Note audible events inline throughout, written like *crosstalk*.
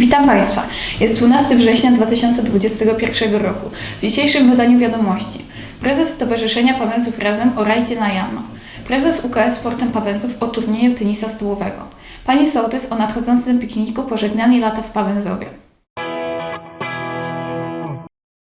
Witam Państwa. Jest 12 września 2021 roku. W dzisiejszym wydaniu wiadomości prezes Stowarzyszenia Pawęzów Razem o rajdzie na Jano. Prezes UKS Sportem Pawęzów o turnieju tenisa stołowego. Pani sołtys o nadchodzącym pikniku pożegnani lata w Pawęzowie.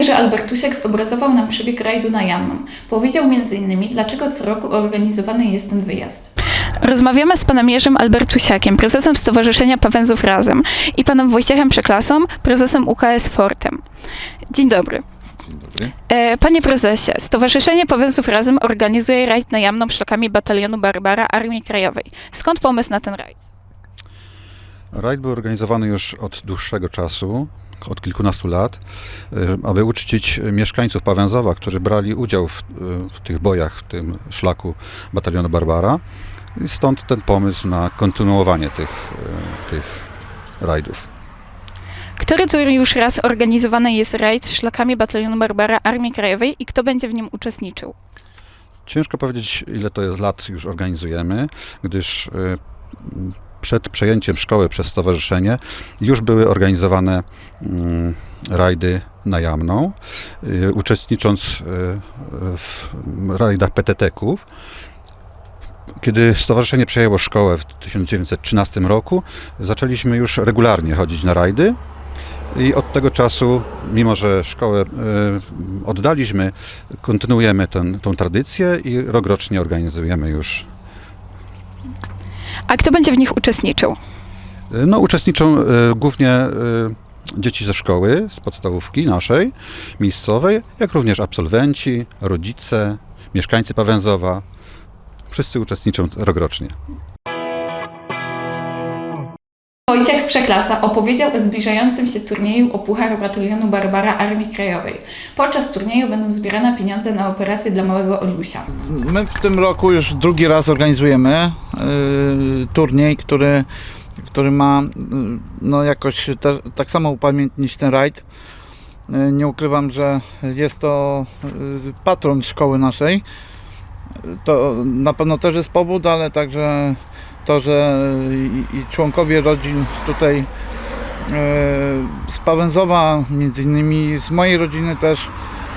że Albertusiak zobrazował nam przebieg rajdu na Janną. Powiedział m.in. dlaczego co roku organizowany jest ten wyjazd. Rozmawiamy z panem Jerzym Albertusiakiem, prezesem Stowarzyszenia Pawęzów Razem i panem Wojciechem Przeklasą, prezesem UKS Fortem. Dzień dobry. Dzień dobry. E, Panie prezesie, Stowarzyszenie Pawęzów Razem organizuje rajd na Jamną szlakami batalionu Barbara Armii Krajowej. Skąd pomysł na ten rajd? Rajd był organizowany już od dłuższego czasu, od kilkunastu lat, y, aby uczcić mieszkańców Pawęzowa, którzy brali udział w, y, w tych bojach, w tym szlaku batalionu Barbara. I stąd ten pomysł na kontynuowanie tych, y, tych rajdów. Który tu już raz organizowany jest rajd szlakami batalionu Barbara Armii Krajowej i kto będzie w nim uczestniczył? Ciężko powiedzieć, ile to jest lat już organizujemy, gdyż y, przed przejęciem szkoły przez stowarzyszenie już były organizowane mm, rajdy na Jamną, y, uczestnicząc w rajdach PTT-ków. Kiedy stowarzyszenie przejęło szkołę w 1913 roku, zaczęliśmy już regularnie chodzić na rajdy. I od tego czasu, mimo że szkołę y, oddaliśmy, kontynuujemy ten, tą tradycję i rokrocznie organizujemy już. A kto będzie w nich uczestniczył? Y, No, uczestniczą y, głównie dzieci ze szkoły, z podstawówki naszej, miejscowej, jak również absolwenci, rodzice, mieszkańcy Pawęzowa. Wszyscy uczestniczą rokrocznie. Wojciech Przeklasa opowiedział o zbliżającym się turnieju o Puchar Batalionu Barbara Armii Krajowej. Podczas turnieju będą zbierane pieniądze na operację dla małego Olusia. My w tym roku już drugi raz organizujemy y, turniej, który, który ma y, no jakoś te, tak samo upamiętnić ten rajd. Y, nie ukrywam, że jest to y, patron szkoły naszej. To na pewno też jest powód, ale także to, że i, i członkowie rodzin tutaj z Pawęzowa, między innymi z mojej rodziny też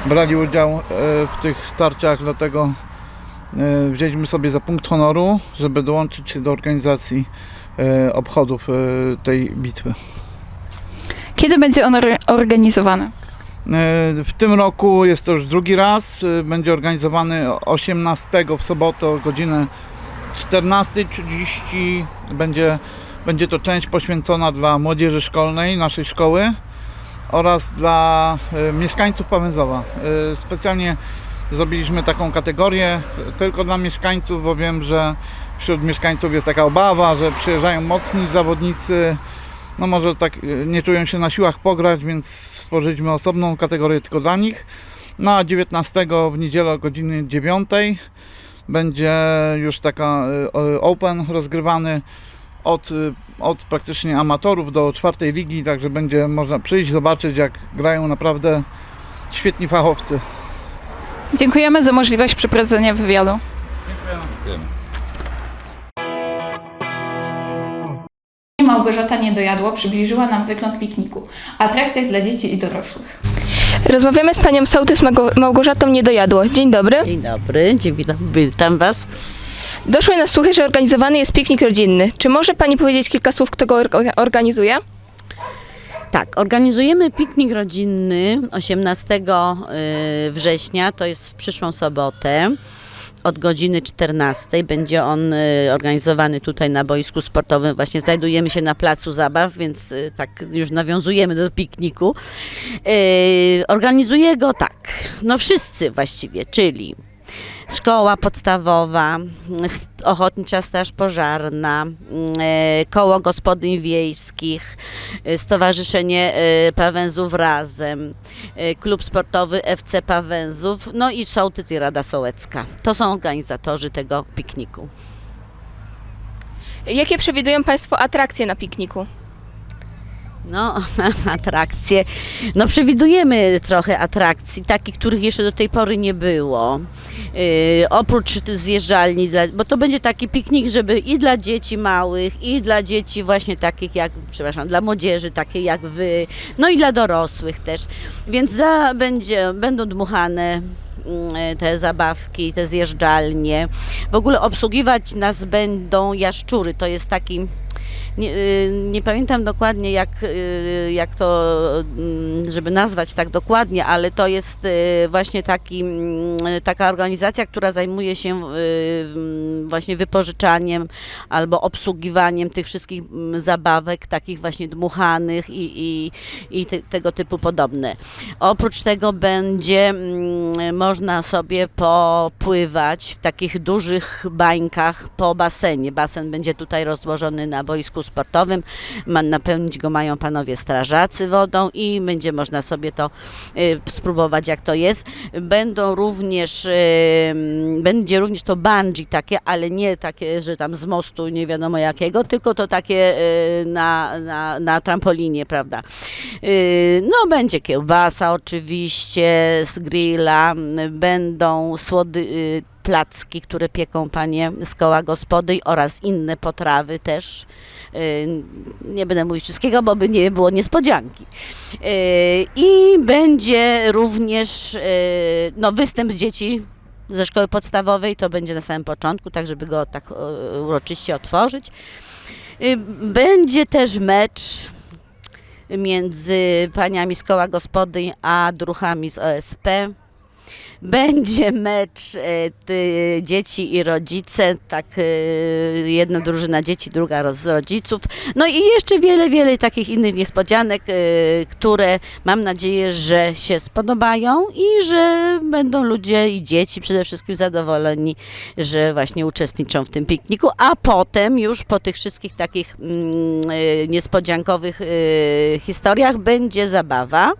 brali udział y, w tych starciach, dlatego E, wzięliśmy sobie za punkt honoru, żeby dołączyć się do organizacji e, obchodów e, tej bitwy. Kiedy będzie on or- organizowany? W tym roku jest to już drugi raz. e, Będzie organizowany 18 w sobotę o godzinę 14.30. Będzie, będzie to część poświęcona dla młodzieży szkolnej naszej szkoły oraz dla e, mieszkańców Pawęzowa. E, Specjalnie zrobiliśmy taką kategorię tylko dla mieszkańców, bo wiem, że wśród mieszkańców jest taka obawa, że przyjeżdżają mocni zawodnicy, no może tak e, nie czują się na siłach pograć, więc stworzyliśmy osobną kategorię tylko dla nich. No a 19 w niedzielę o godziny 9 będzie już taka e, open rozgrywany od, e, od praktycznie amatorów do czwartej ligi, także będzie można przyjść, zobaczyć jak grają naprawdę świetni fachowcy. Dziękujemy za możliwość przeprowadzenia wywiadu. Dziękujemy. Małgorzata Niedojadło przybliżyła nam wygląd pikniku, atrakcjach dla dzieci i dorosłych. Rozmawiamy z panią sołtys Mago- Małgorzatą Niedojadło. Dzień dobry. Dzień dobry, dzień witam, witam Was. Doszły nas słuchy, że organizowany jest piknik rodzinny. Czy może pani powiedzieć kilka słów, kto go orga- organizuje? Tak, organizujemy piknik rodzinny 18 y, września, to jest w przyszłą sobotę. Od godziny 14 będzie on y, organizowany tutaj na boisku sportowym. Właśnie znajdujemy się na placu zabaw, więc y, tak już nawiązujemy do pikniku. Y, Organizuje go tak, no wszyscy właściwie, czyli Szkoła podstawowa, Ochotnicza Straż Pożarna, e, Koło Gospodyń Wiejskich, e, Stowarzyszenie e, Pawęzów Razem, Klub Sportowy FC Pawęzów, no i Sołtyc i Rada Sołecka. To są organizatorzy tego pikniku. Jakie przewidują państwo atrakcje na pikniku? No, *laughs* atrakcje. No, przewidujemy trochę atrakcji, takich, których jeszcze do tej pory nie było. Yy, oprócz zjeżdżalni, dla, bo to będzie taki piknik, żeby i dla dzieci małych, i dla dzieci właśnie takich jak, przepraszam, dla młodzieży, takiej jak wy, no i dla dorosłych też. Więc dla, będzie, będą dmuchane te zabawki, te zjeżdżalnie. W ogóle obsługiwać nas będą jaszczury. To jest taki nie, y, nie pamiętam dokładnie, jak, y, jak to, mm, żeby nazwać tak dokładnie, ale to jest y, właśnie taki, mm, taka organizacja, która zajmuje się mm, właśnie wypożyczaniem albo obsługiwaniem tych wszystkich mm, zabawek, takich właśnie dmuchanych i, i, i te, tego typu podobne. Oprócz tego będzie mm, można sobie popływać w takich dużych bańkach po basenie. Basen będzie tutaj rozłożony na boisku sportowym. Ma, napełnić go mają panowie strażacy wodą i będzie można sobie to y, spróbować jak to jest. Będą również, y, będzie również to bungee takie, ale nie takie, że tam z mostu nie wiadomo jakiego, tylko to takie y, na, na, na trampolinie, prawda. No będzie kiełbasa oczywiście z grilla, będą słody, y, placki, które pieką panie z koła gospodyń oraz inne potrawy też. Y, Nie będę mówić wszystkiego, bo by nie było niespodzianki. Y, I będzie również no, występ dzieci ze szkoły podstawowej, to będzie na samym początku, tak żeby go tak uroczyście otworzyć. Będzie też mecz między paniami z koła gospodyń a druchami z OSP. *laughs* Będzie mecz e, dzieci i rodzice, tak e, jedna drużyna dzieci, druga z rodziców. No i jeszcze wiele, wiele takich innych niespodzianek, e, które mam nadzieję, że się spodobają i że będą ludzie i dzieci przede wszystkim zadowoleni, że właśnie uczestniczą w tym pikniku, a potem już po tych wszystkich takich mm, niespodziankowych e, historiach będzie zabawa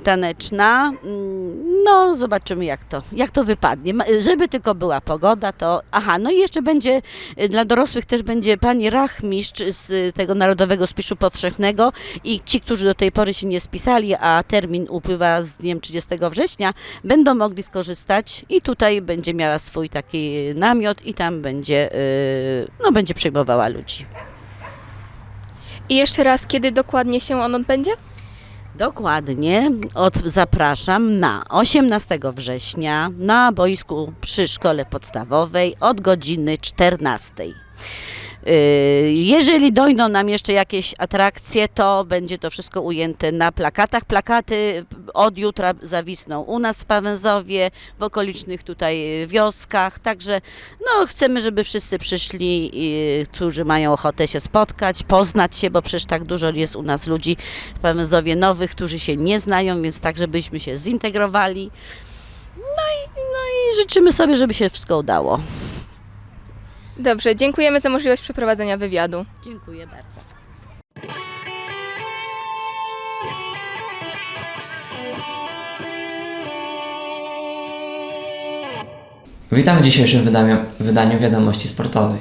taneczna. Mm, No, zobaczymy jak to, jak to wypadnie. Żeby tylko była pogoda, to... Aha, no i jeszcze będzie, y, dla dorosłych też będzie pani rachmistrz z y, tego Narodowego Spiszu Powszechnego i ci, którzy do tej pory się nie spisali, a termin upływa z dniem 30 września, będą mogli skorzystać i tutaj będzie miała swój taki namiot i tam będzie, y, no, będzie przyjmowała ludzi. I jeszcze raz, kiedy dokładnie się on odbędzie? Dokładnie. Od, zapraszam na 18 września na boisku przy szkole podstawowej od godziny 14. Yy, Jeżeli dojdą nam jeszcze jakieś atrakcje, to będzie to wszystko ujęte na plakatach. Plakaty od jutra zawisną u nas w Pawęzowie, w okolicznych tutaj wioskach. Także no, chcemy, żeby wszyscy przyszli, yy, którzy mają ochotę się spotkać, poznać się, bo przecież tak dużo jest u nas ludzi w Pawęzowie nowych, którzy się nie znają, więc tak, żebyśmy się zintegrowali. No i, no i życzymy sobie, żeby się wszystko udało. Dobrze, dziękujemy za możliwość przeprowadzenia wywiadu. Dziękuję bardzo. Witam w dzisiejszym wydaniu, wydaniu wiadomości sportowych.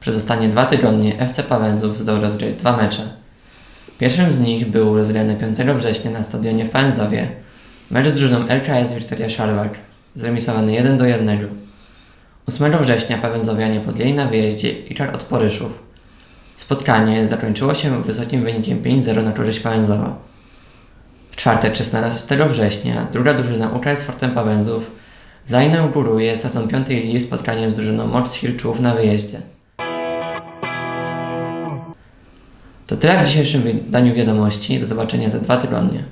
Przez ostatnie dwa tygodnie FC Pawęzów zdał rozgrać dwa mecze. Pierwszym z nich był rozegrany 5 września na stadionie w Pawęzowie. Mecz z drużyną LKS Wiktoria Szarlak, zremisowany 1 do 1. 8 września Pawęzowianie podjęli na wyjeździe Icar od Poryszów. Spotkanie zakończyło się wysokim wynikiem 5-0 na korzyść Pawęzowa. W czwartek 16 września druga drużyna UKS Fortem Pawęzów zainauguruje sezon piątej ligi spotkaniem z drużyną Moc Hirczów na wyjeździe. To tyle w dzisiejszym wydaniu wiadomości. Do zobaczenia za dwa tygodnie.